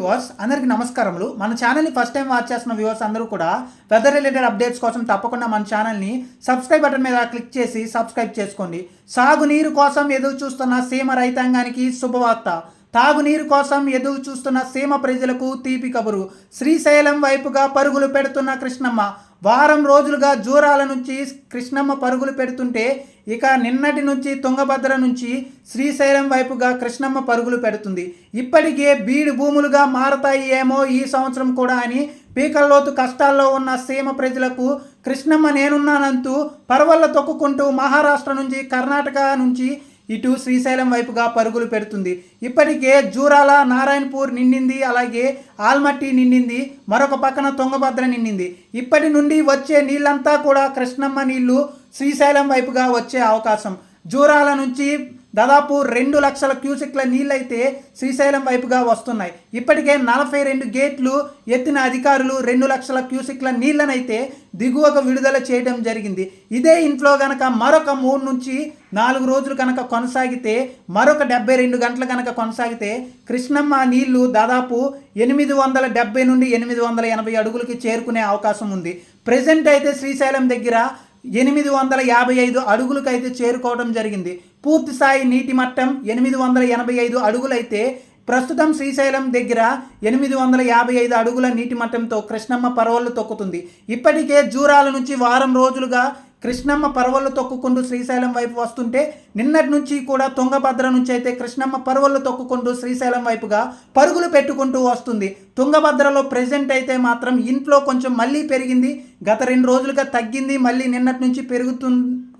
Viewers అందరికీ నమస్కారములు. మన ఛానల్ని ఫస్ట్ టైం వాచ్ చేస్తున్న వ్యూవర్స్ అందరూ కూడా వెదర్ రిలేటెడ్ అప్డేట్స్ కోసం తప్పకుండా మన ఛానల్ని సబ్స్క్రైబ్ బటన్ మీద క్లిక్ చేసి సబ్స్క్రైబ్ చేసుకోండి. సాగునీరు కోసం ఎదురు చూస్తున్న సీమ రైతాంగానికి శుభవార్త. తాగునీరు కోసం ఎదురు చూస్తున్న సీమ ప్రజలకు తీపి కబురు. శ్రీశైలం వైపుగా పరుగులు పెడుతున్న కృష్ణమ్మ. వారం రోజులుగా జూరాల నుంచి కృష్ణమ్మ పరుగులు పెడుతుంటే ఇక నిన్నటి నుంచి తుంగభద్ర నుంచి శ్రీశైలం వైపుగా కృష్ణమ్మ పరుగులు పెడుతుంది. ఇప్పటికే బీడు భూములుగా మారతాయి ఏమో ఈ సంవత్సరం కూడా అని పీకల్లోతు కష్టాల్లో ఉన్న సీమ ప్రజలకు కృష్ణమ్మ నేనున్నానంటూ పర్వళ్ళ తొక్కుకుంటూ మహారాష్ట్ర నుంచి కర్ణాటక నుంచి ఇటు శ్రీశైలం వైపుగా పరుగులు పెడుతుంది. ఇప్పటికే జూరాల నారాయణపూర్ నిండింది అలాగే ఆల్మట్టి నిండింది మరొక పక్కన తుంగభద్ర నిండింది. ఇప్పటి నుండి వచ్చే నీళ్ళంతా కూడా కృష్ణమ్మ నీళ్ళు శ్రీశైలం వైపుగా వచ్చే అవకాశం. జూరాల నుంచి దాదాపు రెండు లక్షల క్యూసెక్ల నీళ్ళైతే శ్రీశైలం వైపుగా వస్తున్నాయి. ఇప్పటికే నలభై రెండు గేట్లు ఎత్తిన అధికారులు రెండు లక్షల క్యూసెక్ల నీళ్ళనైతే దిగువకు విడుదల చేయడం జరిగింది. ఇదే ఇంట్లో గనక మరొక మూడు నుంచి నాలుగు రోజులు కనుక కొనసాగితే మరొక డెబ్బై రెండు గంటలు కనుక కొనసాగితే కృష్ణమ్మ నీళ్ళు దాదాపు ఎనిమిది వందల డెబ్బై నుండి ఎనిమిది వందల ఎనభై అడుగులకి చేరుకునే అవకాశం ఉంది. ప్రజెంట్ అయితే శ్రీశైలం దగ్గర ఎనిమిది వందల యాభై ఐదు అడుగులకైతే చేరుకోవడం జరిగింది. పూర్తి స్థాయి నీటి మట్టం ఎనిమిది వందల ఎనభై ఐదు అడుగులైతే ప్రస్తుతం శ్రీశైలం దగ్గర ఎనిమిది వందల యాభై ఐదు అడుగుల నీటి మట్టంతో కృష్ణమ్మ పరవళ్ళు తొక్కుతుంది. ఇప్పటికే జూరాల నుంచి వారం రోజులుగా కృష్ణమ్మ పరవళ్ళు తొక్కుకుంటూ శ్రీశైలం వైపు వస్తుంటే నిన్నటి నుంచి కూడా తుంగభద్ర నుంచి అయితే కృష్ణమ్మ పరవళ్ళు తొక్కుకుంటూ శ్రీశైలం వైపుగా పరుగులు పెట్టుకుంటూ వస్తుంది. తుంగభద్రలో ప్రెజెంట్ అయితే మాత్రం ఇంట్లో కొంచెం మళ్ళీ పెరిగింది. గత రెండు రోజులుగా తగ్గింది. మళ్ళీ నిన్నటి నుంచి పెరుగుతు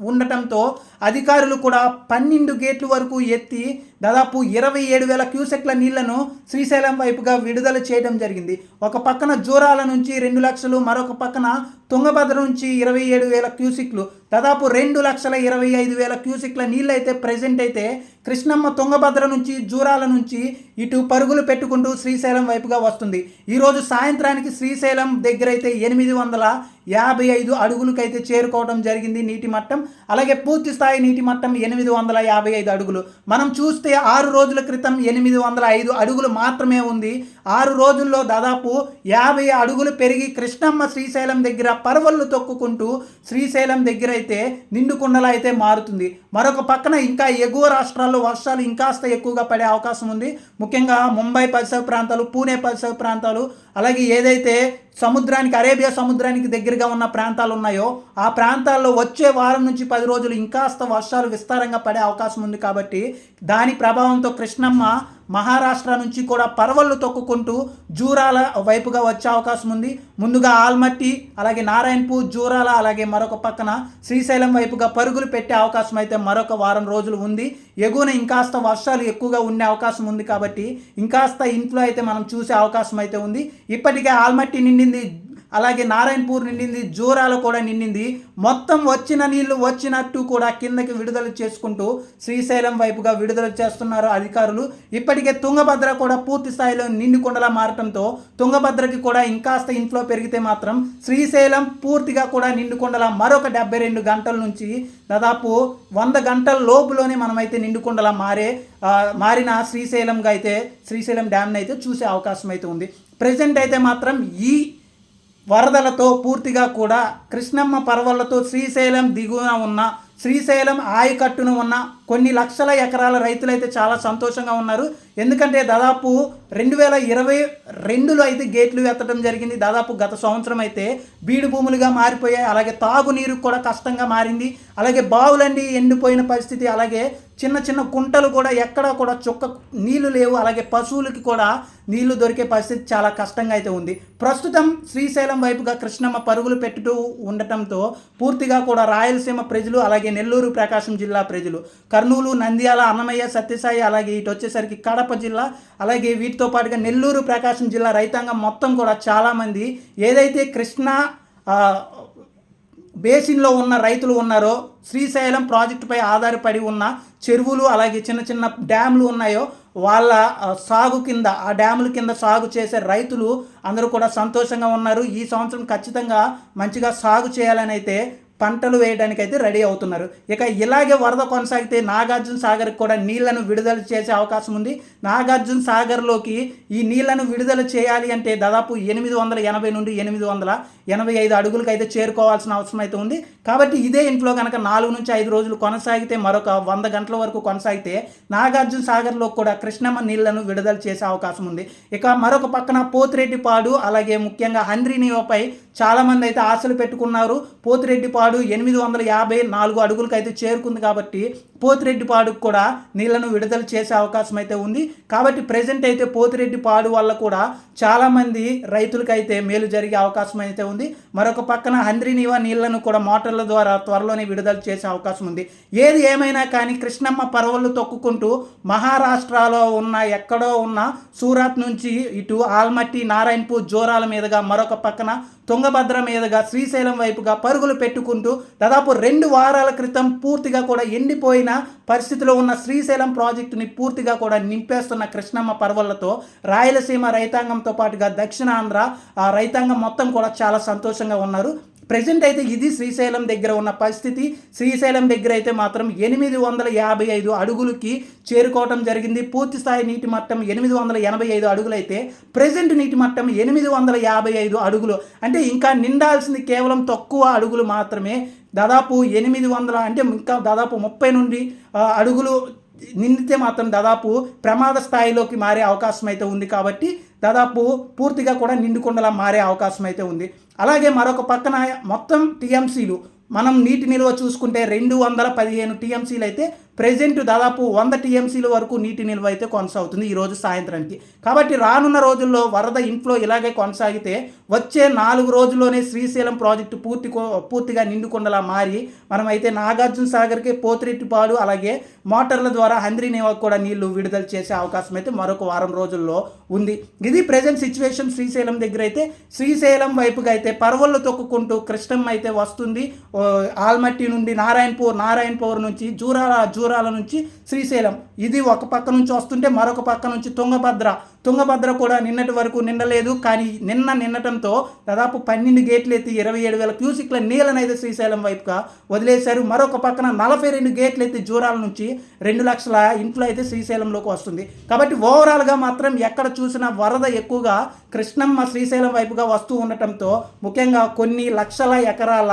ఉండటంతో అధికారులు కూడా పన్నెండు గేట్ల వరకు ఎత్తి దాదాపు ఇరవై ఏడు వేల క్యూసెక్ల నీళ్ళను శ్రీశైలం వైపుగా విడుదల చేయడం జరిగింది. ఒక పక్కన జూరాల నుంచి రెండు లక్షలు మరొక పక్కన తుంగభద్ర నుంచి ఇరవై ఏడు వేల క్యూసిక్లు. దాదాపు రెండు లక్షల ఇరవై ఐదు వేల క్యూసిక్ల నీళ్ళు అయితే ప్రజెంట్ అయితే కృష్ణమ్మ తుంగభద్ర నుంచి జూరాల నుంచి ఇటు పరుగులు పెట్టుకుంటూ శ్రీశైలం వైపుగా వస్తుంది. ఈరోజు సాయంత్రానికి శ్రీశైలం దగ్గర అయితే ఎనిమిది వందల యాభై ఐదు అడుగులకైతే చేరుకోవడం జరిగింది నీటి మట్టం. అలాగే పూర్తి స్థాయి నీటి మట్టం ఎనిమిది వందల యాభై ఐదు అడుగులు. మనం చూస్తే ఆరు రోజుల క్రితం ఎనిమిది వందల ఐదు అడుగులు మాత్రమే ఉంది. ఆరు రోజుల్లో దాదాపు యాభై అడుగులు పెరిగి కృష్ణమ్మ శ్రీశైలం దగ్గర పర్వళ్ళు తొక్కుకుంటూ శ్రీశైలం దగ్గర అయితే నిండుకుండలా అయితే మారుతుంది. మరొక పక్కన ఇంకా ఎగువ రాష్ట్రాల్లో వర్షాలు ఇంకాస్త ఎక్కువగా పడే అవకాశం ఉంది. ముఖ్యంగా ముంబై పరిసర ప్రాంతాలు పూణే పరిసర ప్రాంతాలు అలాగే ఏదైతే సముద్రానికి అరేబియా సముద్రానికి దగ్గరగా ఉన్న ప్రాంతాలు ఉన్నాయో ఆ ప్రాంతాల్లో వచ్చే వారం నుంచి పది రోజులు ఇంకాస్త వర్షాలు విస్తారంగా పడే అవకాశం ఉంది కాబట్టి దాని ప్రభావంతో కృష్ణమ్మ మహారాష్ట్ర నుంచి కూడా పర్వళ్ళు తొక్కుకుంటూ జూరాల వైపుగా వచ్చే అవకాశం ఉంది. ముందుగా ఆల్మట్టి అలాగే నారాయణపూర్ జూరాల అలాగే మరొక పక్కన శ్రీశైలం వైపుగా పరుగులు పెట్టే అవకాశం అయితే మరొక వారం రోజులు ఉంది. ఎగువన ఇంకాస్త వర్షాలు ఎక్కువగా ఉండే అవకాశం ఉంది కాబట్టి ఇంకాస్త ఇంట్లో అయితే మనం చూసే అవకాశం అయితే ఉంది. ఇప్పటికే ఆల్మట్టి నిండింది అలాగే నారాయణపూర్ నిండింది జూరాలు కూడా నిండింది. మొత్తం వచ్చిన నీళ్ళు వచ్చినట్టు కూడా కిందకి విడుదల చేసుకుంటూ శ్రీశైలం వైపుగా విడుదల చేస్తున్నారు అధికారులు. ఇప్పటికే తుంగభద్ర కూడా పూర్తి స్థాయిలో నిండుకుండలా మారటంతో తుంగభద్రకి కూడా ఇంకాస్త ఇంట్లో పెరిగితే మాత్రం శ్రీశైలం పూర్తిగా కూడా నిండుకుండలా మరొక డెబ్బై రెండు గంటల నుంచి దాదాపు వంద గంటల లోపులోనే మనమైతే నిండుకుండలా మారే మారిన శ్రీశైలంగా అయితే శ్రీశైలం డ్యామ్ని అయితే చూసే అవకాశం అయితే ఉంది. ప్రజెంట్ అయితే మాత్రం ఈ వరదలతో పూర్తిగా కూడా కృష్ణమ్మ పర్వలతో శ్రీశైలం దిగువన ఉన్న శ్రీశైలం ఆయకట్టును ఉన్న కొన్ని లక్షల ఎకరాల రైతులైతే చాలా సంతోషంగా ఉన్నారు. ఎందుకంటే దాదాపు రెండు వేల ఇరవై రెండులో అయితే గేట్లు ఎత్తడం జరిగింది. దాదాపు గత సంవత్సరం అయితే బీడు భూములుగా మారిపోయాయి. అలాగే తాగునీరు కూడా కష్టంగా మారింది. అలాగే బావులన్నీ ఎండిపోయిన పరిస్థితి. అలాగే చిన్న చిన్న కుంటలు కూడా ఎక్కడా కూడా చుక్క నీళ్ళు లేవు. అలాగే పశువులకి కూడా నీళ్ళు దొరికే పరిస్థితి చాలా కష్టంగా అయితే ఉంది. ప్రస్తుతం శ్రీశైలం వైపుగా కృష్ణమ్మ పరుగులు పెట్టుతూ ఉండటంతో పూర్తిగా కూడా రాయలసీమ ప్రజలు అలాగే నెల్లూరు ప్రకాశం జిల్లా ప్రజలు కర్నూలు నంద్యాల అన్నమయ్య సత్యసాయి అలాగే ఇటు వచ్చేసరికి కడప జిల్లా అలాగే వీటితో పాటుగా నెల్లూరు ప్రకాశం జిల్లా రైతాంగం మొత్తం కూడా చాలామంది ఏదైతే కృష్ణా బేసిన్లో ఉన్న రైతులు ఉన్నారో శ్రీశైలం ప్రాజెక్టుపై ఆధారపడి ఉన్న చెరువులు అలాగే చిన్న చిన్న డ్యాములు ఉన్నాయో వాళ్ళ సాగు కింద ఆ డ్యాముల కింద సాగు చేసే రైతులు అందరూ కూడా సంతోషంగా ఉన్నారు. ఈ సంవత్సరం ఖచ్చితంగా మంచిగా సాగు చేయాలని అయితే పంటలు వేయడానికి అయితే రెడీ అవుతున్నారు. ఇక ఇలాగే వరద కొనసాగితే నాగార్జున సాగర్కి కూడా నీళ్ళను విడుదల చేసే అవకాశం ఉంది. నాగార్జున సాగర్లోకి ఈ నీళ్ళను విడుదల చేయాలి అంటే దాదాపు ఎనిమిది వందల ఎనభై నుండి ఎనిమిది వందల ఎనభై ఐదు అడుగులకు అయితే చేరుకోవాల్సిన అవసరం అయితే ఉంది. కాబట్టి ఇదే ఇంట్లో కనుక నాలుగు నుంచి ఐదు రోజులు కొనసాగితే మరొక వంద గంటల వరకు కొనసాగితే నాగార్జున సాగర్లో కూడా కృష్ణమ్మ నీళ్ళను విడుదల చేసే అవకాశం ఉంది. ఇక మరొక పక్కన పోతిరెడ్డిపాడు అలాగే ముఖ్యంగా హంద్రీనియోపై చాలామంది అయితే ఆశలు పెట్టుకున్నారు. పోతిరెడ్డిపాడు ఎనిమిది వందల యాభై నాలుగు అడుగులకు అయితే చేరుకుంది కాబట్టి పోతిరెడ్డిపాడుకు కూడా నీళ్ళను విడుదల చేసే అవకాశం అయితే ఉంది. కాబట్టి ప్రజెంట్ అయితే పోతిరెడ్డిపాడు వల్ల కూడా చాలామంది రైతులకైతే మేలు జరిగే అవకాశం అయితే ఉంది. మరొక పక్కన హంద్రీనివా నీళ్ళను కూడా మోటార్ల ద్వారా త్వరలోనే విడుదల చేసే అవకాశం ఉంది. ఏది ఏమైనా కానీ కృష్ణమ్మ పర్వలు తొక్కుకుంటూ మహారాష్ట్రలో ఉన్న ఎక్కడో ఉన్న సూరత్ నుంచి ఇటు ఆల్మట్టి నారాయణపూర్ జోరాల మీదుగా మరొక పక్కన తుంగభద్ర మీదుగా శ్రీశైలం వైపుగా పరుగులు పెట్టుకుంటూ దాదాపు రెండు వారాల క్రితం పూర్తిగా కూడా ఎండిపోయిన పరిస్థితిలో ఉన్న శ్రీశైలం ప్రాజెక్టుని పూర్తిగా కూడా నింపేస్తున్న కృష్ణమ్మ పర్వలతో రాయలసీమ రైతాంగంతో పాటుగా దక్షిణాంధ్ర ఆ రైతాంగం మొత్తం కూడా చాలా సంతోషంగా ఉన్నారు. ప్రజెంట్ అయితే ఇది శ్రీశైలం దగ్గర ఉన్న పరిస్థితి. శ్రీశైలం దగ్గర అయితే మాత్రం ఎనిమిది వందల యాభై ఐదు అడుగులకి చేరుకోవటం జరిగింది. పూర్తి స్థాయి నీటి మట్టం ఎనిమిది వందల ఎనభై ఐదు అడుగులైతే ప్రజెంట్ నీటి మట్టం ఎనిమిది వందల యాభై ఐదు అడుగులు. అంటే ఇంకా నిండాల్సింది కేవలం తక్కువ అడుగులు మాత్రమే. దాదాపు ఎనిమిది వందల అంటే ఇంకా దాదాపు ముప్పై నుండి అడుగులు నిందితే మాత్రం దాదాపు ప్రమాద స్థాయిలోకి మారే అవకాశం అయితే ఉంది కాబట్టి దాదాపు పూర్తిగా కూడా నిండుకుండలా మారే అవకాశం అయితే ఉంది. అలాగే మరొక పక్కన మొత్తం టీఎంసీలు మనం నీటి నిల్వ చూసుకుంటే రెండు వందల పదిహేను టీఎంసీలు అయితే ప్రెజెంట్ దాదాపు వంద టీఎంసీల వరకు నీటి నిల్వ అయితే కొనసాగుతుంది ఈరోజు సాయంత్రానికి. కాబట్టి రానున్న రోజుల్లో వరద ఇన్ఫ్లో ఇలాగే కొనసాగితే వచ్చే నాలుగు రోజుల్లోనే శ్రీశైలం ప్రాజెక్టు పూర్తి పూర్తిగా నిండుకుండలా మారి మనమైతే నాగార్జున సాగర్కి పోతిరెట్టిపాడు అలాగే మోటార్ల ద్వారా హంద్రీనేవాకు కూడా నీళ్ళు విడుదల చేసే అవకాశం అయితే మరొక వారం రోజుల్లో ఉంది. ఇది ప్రజెంట్ సిచ్యువేషన్ శ్రీశైలం దగ్గర అయితే శ్రీశైలం వైపుగా అయితే పర్వళ్ళు తొక్కుకుంటూ కృష్ణం అయితే వస్తుంది. ఆల్మట్టి నుండి నారాయణపూర్ నారాయణపూర్ నుంచి జూరాల దూరాల నుంచి శ్రీశైలం. ఇది ఒక పక్క నుంచి వస్తుంటే మరొక పక్క నుంచి తుంగభద్ర. తుంగభద్ర కూడా నిన్నటి వరకు నిండలేదు కానీ నిన్న నిన్నటంతో దాదాపు పన్నెండు గేట్లు ఎత్తి ఇరవై ఏడు వేల క్యూసిక్ల నీళ్ళనైతే శ్రీశైలం వైపుగా వదిలేశారు. మరొక పక్కన నలభై రెండు గేట్లు ఎత్తి జూరాల నుంచి రెండు లక్షల ఇంట్లో అయితే శ్రీశైలంలోకి వస్తుంది. కాబట్టి ఓవరాల్గా మాత్రం ఎక్కడ చూసినా వరద ఎక్కువగా కృష్ణమ్మ శ్రీశైలం వైపుగా వస్తూ ఉండటంతో ముఖ్యంగా కొన్ని లక్షల ఎకరాల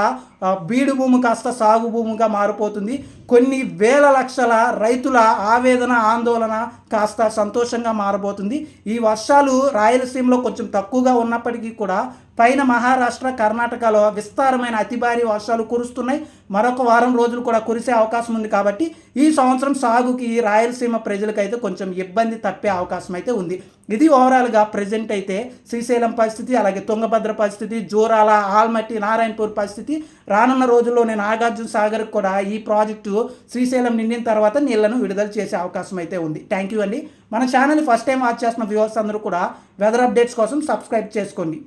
బీడు భూమి కాస్త సాగు భూమిగా మారిపోతుంది. కొన్ని వేల లక్షల రైతుల ఆవేదన ఆందోళన కాస్త సంతోషంగా మారబోతుంది. ఈ వర్షాలు రాయలసీమలో కొంచెం తక్కువగా ఉన్నప్పటికీ కూడా పైన మహారాష్ట్ర కర్ణాటకలో విస్తారమైన అతి భారీ వర్షాలు కురుస్తున్నాయి. మరొక వారం రోజులు కూడా కురిసే అవకాశం ఉంది కాబట్టి ఈ సంవత్సరం సాగుకి రాయలసీమ ప్రజలకైతే కొంచెం ఇబ్బంది తప్పే అవకాశం అయితే ఉంది. ఇది ఓవరాల్గా ప్రజెంట్ అయితే శ్రీశైలం పరిస్థితి అలాగే తుంగభద్ర పరిస్థితి జోరాల ఆల్మట్టి నారాయణపూర్ పరిస్థితి. రానున్న రోజుల్లోనే నాగార్జున సాగర్ కూడా ఈ ప్రాజెక్టు శ్రీశైలం నిండిన తర్వాత నీళ్ళను విడుదల చేసే అవకాశం అయితే ఉంది. థ్యాంక్ యూ అండి మన ఛానల్ ఫస్ట్ టైం వాచ్ చేస్తున్న వ్యూవర్స్ అందరూ కూడా వెదర్ అప్డేట్స్ కోసం సబ్స్క్రైబ్ చేసుకోండి.